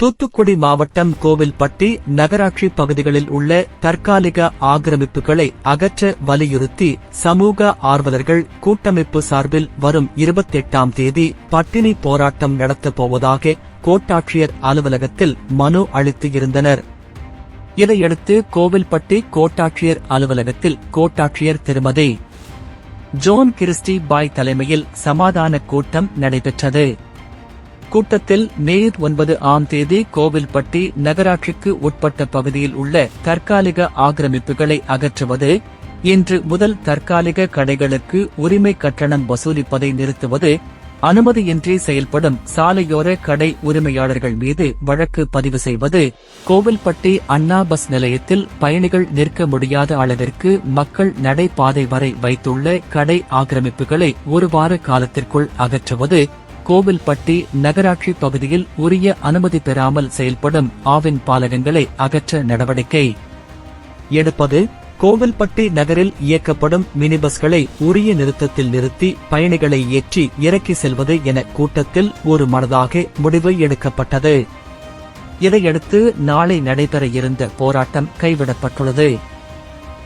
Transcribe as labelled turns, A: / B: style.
A: தூத்துக்குடி மாவட்டம் கோவில்பட்டி நகராட்சி பகுதிகளில் உள்ள தற்காலிக ஆக்கிரமிப்புகளை அகற்ற வலியுறுத்தி சமூக ஆர்வலர்கள் கூட்டமைப்பு சார்பில் வரும் இருபத்தெட்டாம் தேதி பட்டினி போராட்டம் நடத்தப் போவதாக கோட்டாட்சியர் அலுவலகத்தில் மனு அளித்து இருந்தனர். இதையடுத்து கோவில்பட்டி கோட்டாட்சியர் அலுவலகத்தில் கோட்டாட்சியர் திருமதி ஜோன் கிறிஸ்டி பாய் தலைமையில் சமாதான கூட்டம் நடைபெற்றது. கூட்டத்தில் மே ஒன்பது ஆம் தேதி கோவில்பட்டி நகராட்சிக்கு உட்பட்ட பகுதியில் உள்ள தற்காலிக ஆக்கிரமிப்புகளை அகற்றுவது இன்று முதல் தற்காலிக கடைகளுக்கு உரிமை கட்டணம் வசூலிப்பதை நிறுத்துவது அனுமதியின்றி செயல்படும் சாலையோர கடை உரிமையாளர்கள் மீது வழக்கு பதிவு செய்வது கோவில்பட்டி அண்ணா பஸ் நிலையத்தில் பயணிகள் நிற்க முடியாத அளவிற்கு மக்கள் நடைபாதை வரை வைத்துள்ள கடை ஆக்கிரமிப்புகளை ஒரு வார காலத்திற்குள் அகற்றுவது கோவில்பட்டி நகராட்சி பகுதியில் உரிய அனுமதி பெறாமல் செயல்படும் ஆவின் பாலகங்களை அகற்ற நடவடிக்கை. எடுப்பது கோவில்பட்டி நகரில் இயக்கப்படும் மினி பஸ்களை உரிய நிறுத்தத்தில் நிறுத்தி பயணிகளை ஏற்றி இறக்கி செல்வது என கூட்டத்தில் ஒரு மனதாக முடிவு எடுக்கப்பட்டது. இதையடுத்து நாளை நடைபெற இருந்த போராட்டம் கைவிடப்பட்டுள்ளது.